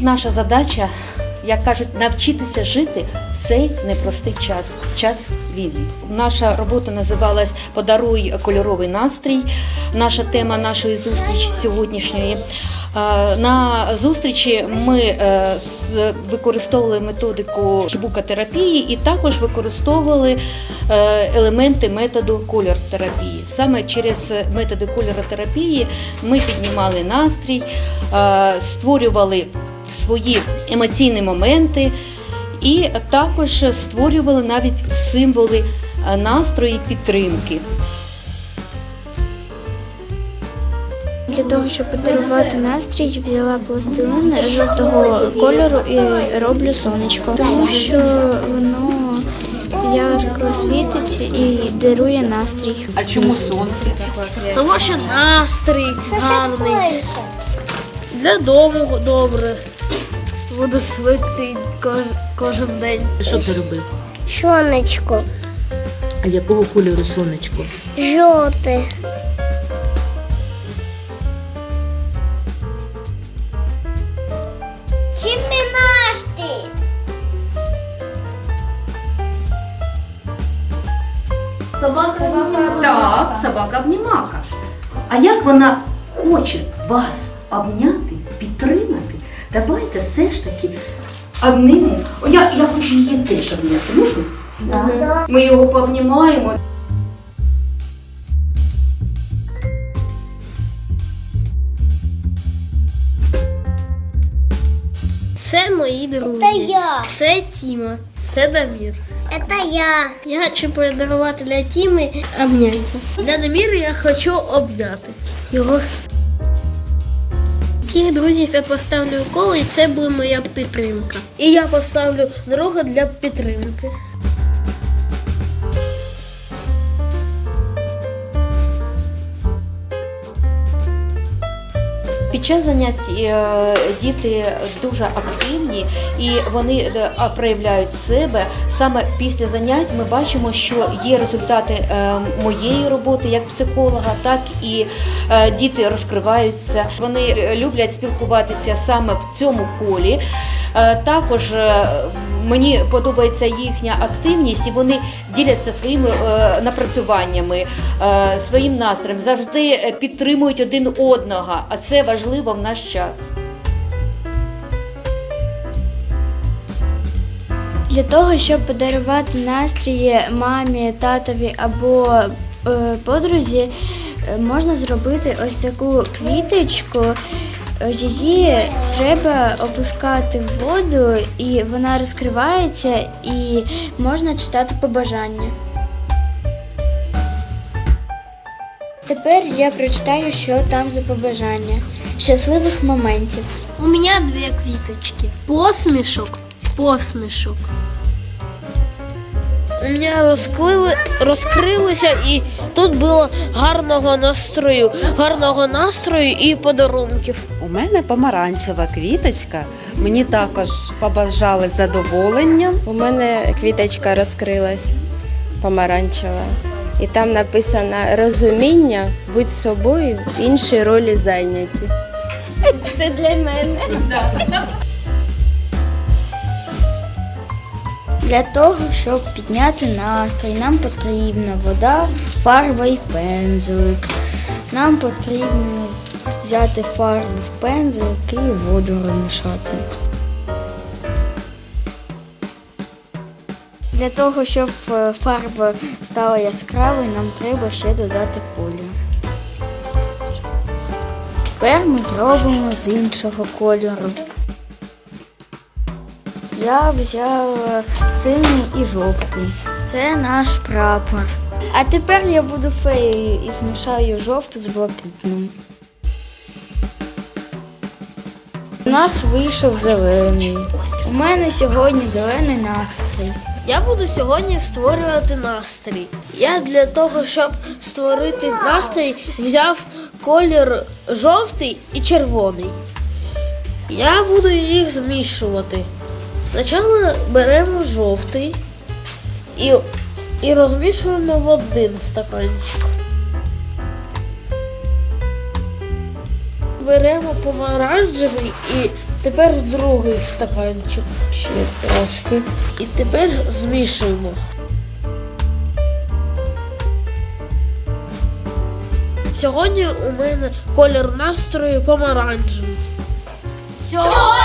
Наша задача, як кажуть, навчитися жити в цей непростий час, час війни. Наша робота називалась Подаруй кольоровий настрій. Наша тема нашої зустрічі сьогоднішньої. Е, На зустрічі ми е, використовували методику хібукотерапії і також використовували е, елементи методу кольор-терапії. Саме через методи кольоротерапії ми піднімали настрій, створювали свої емоційні моменти і також створювали навіть символи е, настрою і підтримки. Для того, щоб подарувати настрій, взяла пластилин жовтого кольору і роблю сонечко. Тому що воно ярко світить і дарує настрій. А чому сонце? Тому що настрій гарний. Для дому добре. Буду свити кож, кожен день. Що ти робив? Сонечко, А якого кольору сонечко? жовте. Чим не наш ти? Так, собака обнімака. А як вона хоче вас обняти, підтримати, давайте все ж таки обнімемо. О, Я, я хочу її теж обняти. Можна? Ми його пообнімаємо. Це мої друзі. Це я. Це Тіма. Це Дамір. Это я. Я хочу подарувати для Тіми обняття. Для Даміра я хочу обняти його. Цих друзів я поставлю коло, і це буде моя підтримка. І я поставлю дорогу для підтримки. Під час занять е, діти дуже активні і вони е, проявляють себе. Саме після занять ми бачимо, що є результати е, моєї роботи як психолога, так і діти розкриваються. Вони люблять спілкуватися саме в цьому колі. Е, Також е, мені подобається їхня активність, і вони діляться своїми е, напрацюваннями, своїм настроєм, завжди підтримують один одного, а це важливо в наш час. Для того, щоб подарувати настрій мамі, татові або подрузі, можна зробити ось таку квіточку. Е, Її треба опускати в воду, і вона розкривається, і можна читати побажання. Тепер я прочитаю, що там за побажання. Щасливих моментів. У мене дві квіточки. Посмішок, посмішок. У мене розкрили, розкрилися і тут було гарного настрою, гарного настрою і подарунків. У мене помаранчева квіточка. Мені також побажали задоволення. У мене квіточка розкрилась помаранчева. І там написано розуміння, будь собою, інші ролі зайняті. Це для мене. Для того, щоб підняти настрій, нам потрібна вода, фарба і пензлик. Нам потрібно взяти фарбу в пензлик і воду розмішати. Для того, щоб е, фарба стала яскравою, нам треба ще додати колір. Тепер ми зробимо з іншого кольору. Я взяла синій і жовтий. Це наш прапор. А тепер я буду феєю і змішаю жовтий з блакитним. У нас вийшов зелений. У мене сьогодні зелений настрій. Я буду сьогодні створювати настрій. Я для того, щоб створити настрій, взяв колір жовтий і червоний. Я буду їх змішувати. Спочатку беремо жовтий і, і розмішуємо в один стаканчик. Беремо помаранчевий і Тепер другий стаканчик ще трошки. І тепер змішуємо. Сьогодні у мене колір настрою помаранчевий. Сьогодні